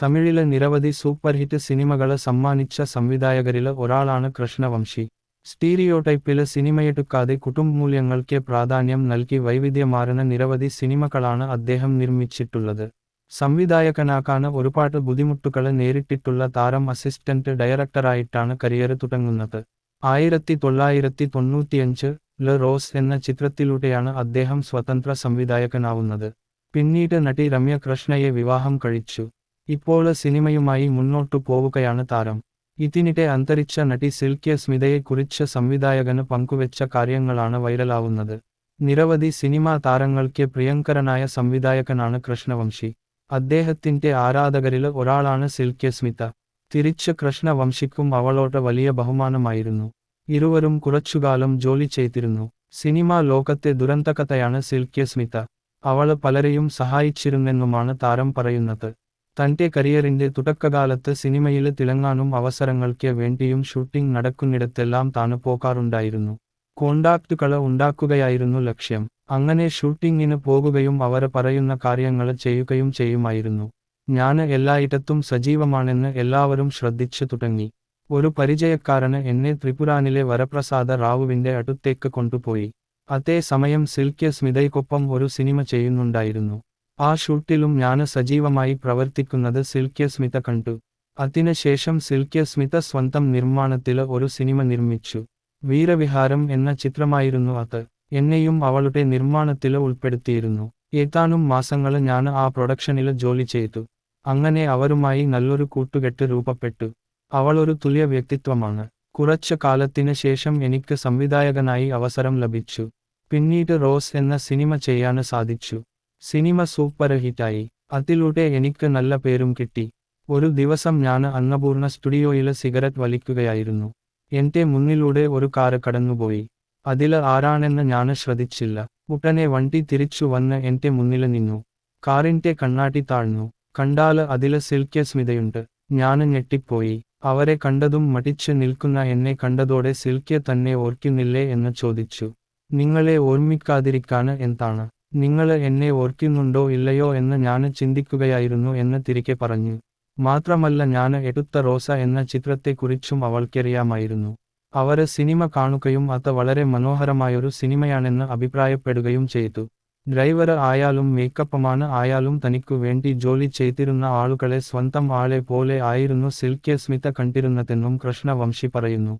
തമിഴിലെ നിരവധി super hit സിനിമകൾ സമ്മാനിച്ച സംവിധായകരിൽ ഒരാളാണ് കൃഷ്ണവംശി. സ്റ്റീരിയോടൈപ്പിൽ സിനിമയെടുക്കാതെ കുടുംബമൂല്യങ്ങൾക്ക് പ്രാധാന്യം നൽകി വൈവിധ്യമാർന്ന നിരവധി സിനിമകളാണ് അദ്ദേഹം നിർമ്മിച്ചിട്ടുള്ളത്. സംവിധായകനാക്കാന് ഒരുപാട് ബുദ്ധിമുട്ടുകളെ നേരിട്ടിട്ടുള്ള താരം അസിസ്റ്റന്റ് ഡയറക്ടറായിട്ടാണ് കരിയർ തുടങ്ങുന്നത്. ആയിരത്തി തൊള്ളായിരത്തി തൊണ്ണൂറ്റിയഞ്ച് ല റോസ് എന്ന ചിത്രത്തിലൂടെയാണ് അദ്ദേഹം സ്വതന്ത്ര സംവിധായകനാവുന്നത്. പിന്നീട് നടി രമ്യ കൃഷ്ണയെ വിവാഹം കഴിച്ചു. ഇപ്പോൾ സിനിമയുമായി മുന്നോട്ടു പോവുകയാണ് താരം. ഇതിനിടെ അന്തരിച്ച നടി സിൽക്കിയ സ്മിതയെക്കുറിച്ച് സംവിധായകന് പങ്കുവെച്ച കാര്യങ്ങളാണ് വൈറലാവുന്നത്. നിരവധി സിനിമാ താരങ്ങൾക്ക് പ്രിയങ്കരനായ സംവിധായകനാണ് കൃഷ്ണവംശി. അദ്ദേഹത്തിന്റെ ആരാധകരിൽ ഒരാളാണ് സിൽക്കിയ സ്മിത. തിരിച്ച് കൃഷ്ണവംശിക്കും അവളോട് വലിയ ബഹുമാനമായിരുന്നു. ഇരുവരും കുറച്ചുകാലം ജോലി ചെയ്തിരുന്നു. സിനിമാ ലോകത്തെ ദുരന്തകഥയാണ് സിൽക്കിയ സ്മിത. അവൾ പലരെയും സഹായിച്ചിരുന്നെന്നുമാണ് താരം പറയുന്നത്. തന്റെ കരിയറിന്റെ തുടക്കകാലത്ത് സിനിമയിൽ തിളങ്ങാനും അവസരങ്ങൾക്ക് വേണ്ടിയും ഷൂട്ടിംഗ് നടക്കുന്നിടത്തെല്ലാം താന് പോകാറുണ്ടായിരുന്നു. കോണ്ടാക്റ്റുകൾ ഉണ്ടാക്കുകയായിരുന്നു ലക്ഷ്യം. അങ്ങനെ ഷൂട്ടിങ്ങിന് പോകുകയും അവർ പറയുന്ന കാര്യങ്ങൾ ചെയ്യുകയും ചെയ്യുമായിരുന്നു. ഞാൻ എല്ലായിടത്തും സജീവമാണെന്ന് എല്ലാവരും ശ്രദ്ധിച്ചു തുടങ്ങി. ഒരു പരിചയക്കാരന് എന്നെ ത്രിപുരാനിലെ വരപ്രസാദ റാവുവിന്റെ അടുത്തേക്ക് കൊണ്ടുപോയി. അതേസമയം സിൽക്കിയ സ്മിതയ്ക്കൊപ്പം ഒരു സിനിമ ചെയ്യുന്നുണ്ടായിരുന്നു. ആ ഷൂട്ടിലും ഞാൻ സജീവമായി പ്രവർത്തിക്കുന്നത് സിൽക്യ സ്മിത കണ്ടു. അതിനുശേഷം സിൽക്യ സ്മിത സ്വന്തം നിർമ്മാണത്തിൽ ഒരു സിനിമ നിർമ്മിച്ചു. വീരവിഹാരം എന്ന ചിത്രമായിരുന്നു അത്. എന്നെയും അവളുടെ നിർമ്മാണത്തിൽ ഉൾപ്പെടുത്തിയിരുന്നു. ഏതാനും മാസങ്ങൾ ഞാൻ ആ പ്രൊഡക്ഷനിൽ ജോലി ചെയ്തു. അങ്ങനെ അവരുമായി നല്ലൊരു കൂട്ടുകെട്ട് രൂപപ്പെട്ടു. അവളൊരു തുല്യ വ്യക്തിത്വമാണ്. കുറച്ചു കാലത്തിന് ശേഷം എനിക്ക് സംവിധായകനായി അവസരം ലഭിച്ചു. പിന്നീട് റോസ് എന്ന സിനിമ ചെയ്യാൻ സാധിച്ചു. സിനിമ സൂപ്പർ ഹിറ്റായി അതിലൂടെ എനിക്ക് നല്ല പേരും കിട്ടി. ഒരു ദിവസം ഞാൻ അന്നപൂർണ സ്റ്റുഡിയോയിലെ സിഗരറ്റ് വലിക്കുകയായിരുന്നു. എന്റെ മുന്നിലൂടെ ഒരു കാറ് കടന്നുപോയി. അതിൽ ആരാണെന്ന് ഞാൻ ശ്രദ്ധിച്ചില്ല. ഉടനെ വണ്ടി തിരിച്ചു വന്ന് എന്റെ മുന്നിൽ നിന്നു. കാറിന്റെ കണ്ണാടി താഴ്ന്നു. കണ്ടാൽ അതിൽ സിൽക്കിയ സ്മിതയുണ്ട്. ഞാൻ ഞെട്ടിപ്പോയി. അവരെ കണ്ടതും മടിച്ച് നിൽക്കുന്ന എന്നെ കണ്ടതോടെ സിൽക്കിയ തന്നെ ഓർക്കുന്നില്ലേ എന്ന് ചോദിച്ചു. നിങ്ങളെ ഓർമ്മിക്കാതിരിക്കാന് എന്താണ്? നിങ്ങൾ എന്നെ ഓർക്കുന്നുണ്ടോ ഇല്ലയോ എന്ന് ഞാൻ ചിന്തിക്കുകയായിരുന്നു എന്ന് തിരികെ പറഞ്ഞു. മാത്രമല്ല ഞാൻ എടുത്ത റോസ എന്ന ചിത്രത്തെക്കുറിച്ചും അവൾക്കറിയാമായിരുന്നു. അവരെ സിനിമ കാണുകയും അത് വളരെ മനോഹരമായൊരു സിനിമയാണെന്ന് അഭിപ്രായപ്പെടുകയും ചെയ്തു. ഡ്രൈവർ ആയാലും മേക്കപ്പമാണ് ആയാലും തനിക്കു വേണ്ടി ജോലി ചെയ്തിരുന്ന ആളുകളെ സ്വന്തം ആളെ പോലെ ആയിരുന്നു സിൽക്കെ സ്മിത കണ്ടിരുന്നതെന്നും കൃഷ്ണവംശി പറയുന്നു.